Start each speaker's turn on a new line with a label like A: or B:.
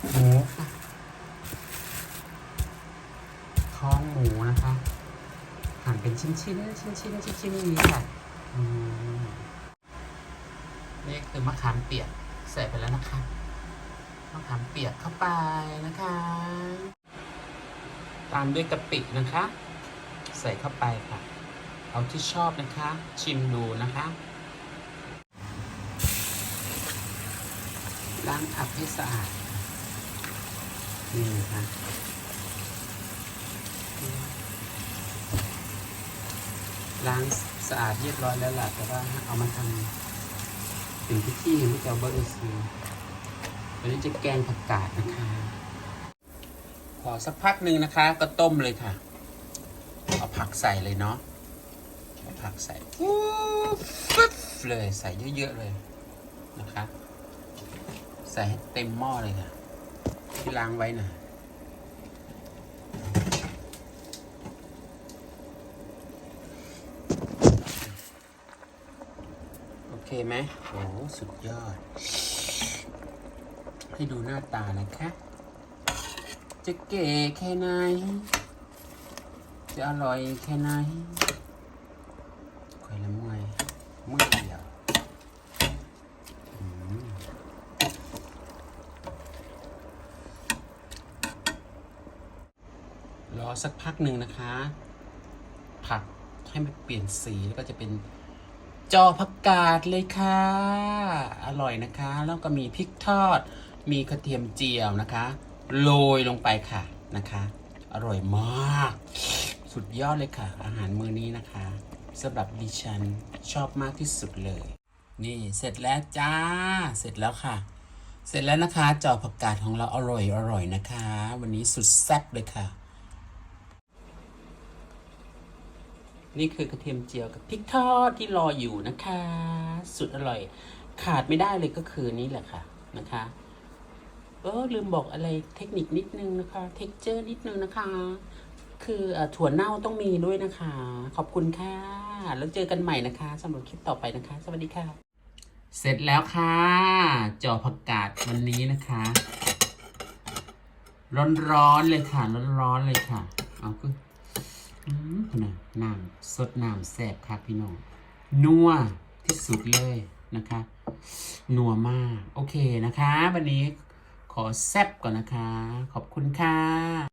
A: หมูค่ะท้องหมูนะคะ หั่นเป็นชิ้นชิ้นๆชิ้นชิ้นชิ้นชิ้นๆนี้ค่ะอืมนี่คือมะขามเปียกใส่ไปแล้วนะคะมะขามเปียกเข้าไปนะคะ ตามด้วยกะปินะคะ ใส่เข้าไปค่ะ เอาที่ชอบนะคะ ชิมดูนะคะล้างผักให้สะอาด นี่นะคะล้างสะอาดเรียบร้อยแล้วล่ะแต่ว่าเอามาทำเป็นพิธีไม่เจ้าเบอร์เซีวันนี้จะแกงผักกาดนะคะพอสักพักหนึ่งนะคะ ก็ต้มเลยค่ะ เอาผักใส่เลยเนาะเอาผักใส่ฟูฟึบเลยใส่เยอะๆเลยนะคะ ใส่ให้เต็มหม้อเลยค่ะ ที่ล้างไว้นะโอเคไหมโอ้สุดยอด ให้ดูหน้าตานะคะ จะเก๋แค่ไหน จะอร่อยแค่ไหนคอยละมวยมือเดียวอืมร อสักพักหนึ่งนะคะ ผักให้มันเปลี่ยนสีแล้วก็จะเป็นจอผักกาดเลยค่ะ อร่อยนะคะ แล้วก็มีพริกทอด มีกระเทียมเจียวนะคะ โรยลงไปค่ะนะคะ อร่อยมาก สุดยอดเลยค่ะ อาหารมื้อนี้นะคะสำหรับดิฉันชอบมากที่สุดเลย นี่เสร็จแล้วจ้า เสร็จแล้วค่ะ เสร็จแล้วนะคะจอผักกาดของเราอร่อยอร่อยนะคะ วันนี้สุดแซ่บเลยค่ะ นี่คือกระเทียมเจียวกับพริกทอดที่รออยู่นะคะ สุดอร่อย ขาดไม่ได้เลยก็คือนี่แหละค่ะนะคะเออลืมบอกอะไรเทคนิคนิดนึงนะคะ เท็กเจอร์นิดนึงนะคะ คือเอ่อถั่วเน่าต้องมีด้วยนะคะ ขอบคุณค่ะ แล้วเจอกันใหม่นะคะสำหรับคลิปต่อไปนะคะ สวัสดีค่ะ เสร็จแล้วค่ะจอผักกาดวันนี้นะคะ ร้อนๆเลยค่ะ ร้อนๆเลยค่ะ เอาคือ น,น้ำสดน้ำแสบค่ะพี่น้อง นัวที่สุดเลยนะคะ นัวมาก โอเคนะคะ วันนี้ขอแซบก่อนนะคะ ขอบคุณค่ะ